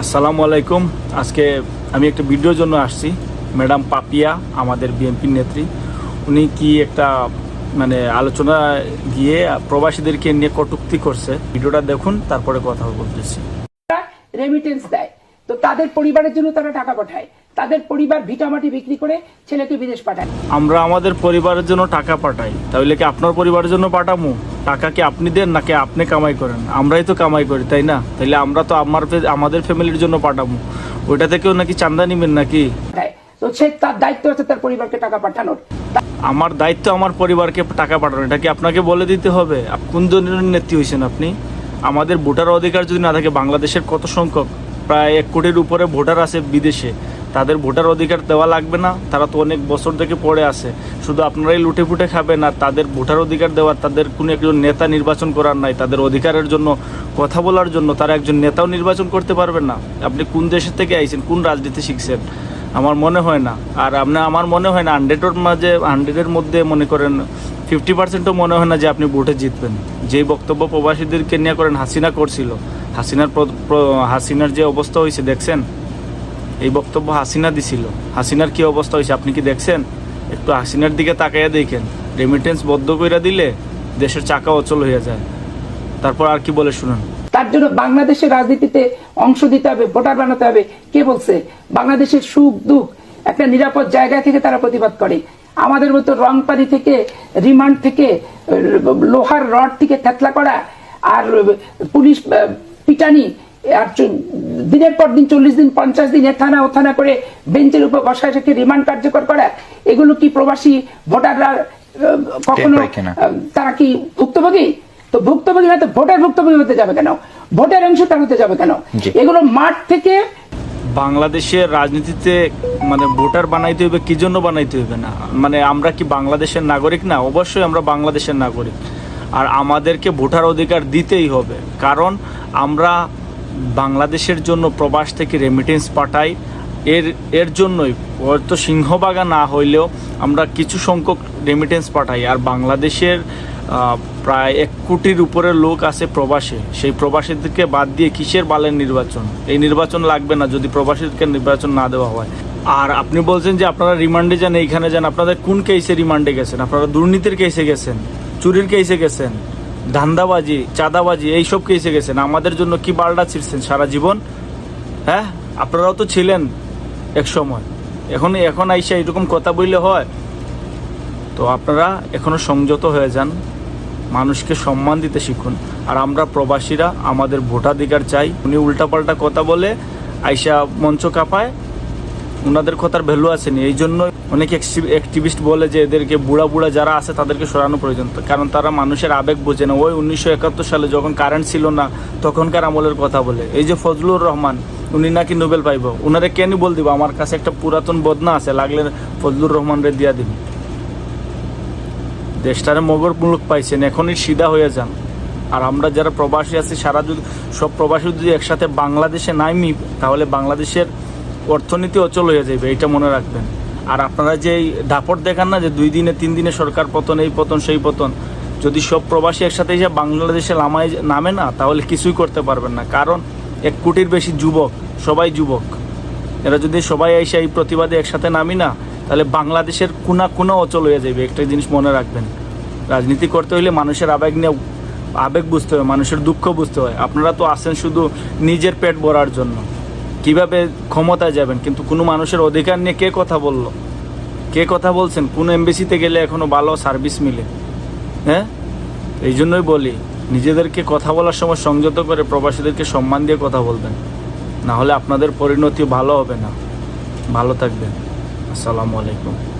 আসসালামু আলাইকুম। আজকে আমি একটা ভিডিওর জন্য আসছি। ম্যাডাম পাপিয়া আমাদের বিএনপির নেত্রী। উনি কি একটা মানে আলোচনা গিয়ে প্রবাসীদেরকে নিয়ে কটুক্তি করছে। ভিডিওটা দেখুন তারপরে কথা বলতেছি। রেমিটেন্স দেয়। তো তাদের পরিবারের জন্য তারা টাকা পাঠায়। তাদের পরিবার ভিটামাটি বিক্রি করে ছেলেকে বিদেশ পাঠায়। আমরা আমাদের পরিবারের জন্য টাকা পাঠাই। তাহলে কি আপনার পরিবারের জন্য পাঠামু? টাকা কি আপনি দেন নাকি আপনি কামাই করেন? আমরাই তো কামাই করি তাই না? তাহলে আমরা তো আমার আমাদের ফ্যামিলির জন্য পাঠাবো। ওইটা থেকেও নাকি চান্দা নিবেন নাকি? তো সে তার দায়িত্ব আছে তার পরিবারকে টাকা পাঠানোর। আমার দায়িত্ব আমার পরিবারকে টাকা পাঠানো এটা কি আপনাকে বলে দিতে হবে? কোন ধরনের নেত্রী হয়েছেন আপনি? আমাদের ভোটার অধিকার যদি না থাকে বাংলাদেশের কত সংখ্যক? প্রায় এক কোটির উপরে ভোটার আছে বিদেশে। তাদের ভোটার অধিকার দেওয়া লাগবে না, তারা তো অনেক বছর থেকে পড়ে আছে। শুধু আপনারাই লুটে ফুটে খাবেন আর তাদের ভোটার অধিকার দেওয়ার, তাদের কোনো একজন নেতা নির্বাচন করার নাই, তাদের অধিকারের জন্য, কথা বলার জন্য তারা একজন নেতাও নির্বাচন করতে পারবেন না। আপনি কোন দেশের থেকে আইছেন, কোন রাজনীতি শিখছেন? আমার মনে হয় না। আর আপনি, আমার মনে হয় না, হান্ড্রেডের মাঝে, হান্ড্রেডের মধ্যে মনে করেন, ফিফটি পার্সেন্টও মনে হয় না যে আপনি ভোটে জিতবেন। যেই বক্তব্য প্রবাসীদেরকে নিয়ে করেন, হাসিনা করছিল। হাসিনার হাসিনার যে অবস্থা হয়েছে, দেখছেন? এই বক্তব্য হাসিনা দিছিল। হাসিনার কি অবস্থা হয়েছে আপনি কি দেখছেন? একটু হাসিনার দিকে তাকাইয়া দেখেন। রেমিটেন্স বদ্ধ কইরা দিলে দেশের চাকা অচল হয়ে যায়। তারপর আর কি বলে শুনুন? তার জন্য বাংলাদেশের রাজনীতিতে অংশ দিতে হবে, ভোটার বানাতে হবে। কে বলছে? বাংলাদেশের সুখ, দুঃখ একটা নিরাপদ জায়গা থেকে তারা প্রতিবাদ করে। আমাদের মতো রংপানি থেকে, রিমান্ড থেকে, লোহার রড থেকে থেতলা করা আর পুলিশ পিটানি দিনের পর দিন চল্লিশ দিন পঞ্চাশ দিন এ থানা ও থানা করে বেঞ্চের উপর বসায় রেখে রিমান্ড কার্যকর করা এগুলো কি প্রবাসী ভোটাররা কখনো? তারা কি ভুক্তভোগী? তো ভুক্তভোগী না তো ভোটার ভুক্তভোগী হতে যাবে কেন? ভোটের অংশ তার হতে যাবে কেন। এগুলো মাঠ থেকে বাংলাদেশের রাজনীতিতে মানে ভোটার বানাইতে হইবে কি জন্য বানাইতে হইবে না? মানে আমরা কি বাংলাদেশের নাগরিক না? অবশ্যই আমরা বাংলাদেশের নাগরিক। আর আমাদেরকে ভোটার অধিকার দিতেই হবে। কারণ আমরা বাংলাদেশের জন্য প্রবাস থেকে রেমিটেন্স পাঠাই। এর এর জন্যই। হয়তো সিংহবাগা না হইলেও আমরা কিছু সংখ্যক রেমিটেন্স পাঠাই। আর বাংলাদেশের প্রায় এক কোটির উপরে লোক আছে প্রবাসে। সেই প্রবাসীদেরকে বাদ দিয়ে কিসের বালের নির্বাচন? এই নির্বাচন লাগবে না যদি প্রবাসীদেরকে নির্বাচন না দেওয়া হয়। আর আপনি বলছেন যে আপনারা রিমান্ডে যান, এইখানে যান। আপনাদের কোন কেসে রিমান্ডে গেছেন? আপনারা দুর্নীতির কেসে গেছেন? চুরির কেসে গেছেন? ধান্দাবাজি, চাঁদাবাজি, এইসব কে এসে গেছেন। আমাদের জন্য কি বালটা ছিঁড়ছেন সারা জীবন? হ্যাঁ? আপনারাও তো ছিলেন এক সময়। এখন এখন আইসা এরকম কথা বললে হয়। তো আপনারা এখনও সংযত হয়ে যান। মানুষকে সম্মান দিতে শিখুন। আর আমরা প্রবাসীরা, আমাদের ভোটাধিকার চাই। উনি উল্টাপাল্টা কথা বলে আইসা মঞ্চ কাঁপায়। ওনাদের কথার ভ্যালু আসেনি। এই জন্য অনেক অ্যাক্টিভিস্ট বলে যে এদেরকে বুড়া বুড়া যারা আছে তাদেরকে সরানো প্রয়োজন। কারণ তারা মানুষের আবেগ বোঝে না। ওই উনিশশো একাত্তর সালে যখন কারেন্ট ছিল না, তখনকার আমলের কথা বলে। এই যে ফজলুর রহমান, উনি নাকি নোবেল পাইব? ওনারে কেন বল দিব? আমার কাছে একটা পুরাতন বদনা আছে, লাগলে ফজলুর রহমান রে দিয়া দিবি দেশটারে মগর মুলুক পাইছেন, এখনই সিধা হয়ে যান। আর আমরা যারা প্রবাসী আছি, সারা যদি সব প্রবাসী যদি একসাথে বাংলাদেশে নামি, তাহলে বাংলাদেশের অর্থনীতি অচল হয়ে যাবে এটা মনে রাখবেন। আর আপনারা যে দাপট দেখান না যে দুই দিনে, তিন দিনে সরকার পতন, এই পতন, সেই পতন, যদি সব প্রবাসী একসাথে এসে বাংলাদেশে নামায়, নামে না, তাহলে কিছুই করতে পারবেন না। কারণ এক কোটির বেশি যুবক, সবাই যুবক। এরা যদি সবাই এসে এই প্রতিবাদে একসাথে নামি না, তাহলে বাংলাদেশের কোনা কোনা অচল হয়ে যাবে একটা জিনিস মনে রাখবেন। রাজনীতি করতে হলে মানুষের আবেগ নিয়ে, আবেগ বুঝতে হয়, মানুষের দুঃখ বুঝতে হয়। আপনারা তো আসেন শুধু নিজের পেট ভরার জন্য। কীভাবে ক্ষমতায় যাবেন? কিন্তু কোনো মানুষের অধিকার নিয়ে কে কথা বলল? কে কথা বলছেন? কোন এমবিসিতে গেলে এখনও ভালো সার্ভিস মিলে। হ্যাঁ? এই জন্যই বলি, নিজেদেরকে কথা বলার সময় সংযত করে প্রবাসীদেরকে সম্মান দিয়ে কথা বলবেন। না হলে আপনাদের পরিণতি ভালো হবে না। ভালো থাকবেন। আসসালামু আলাইকুম।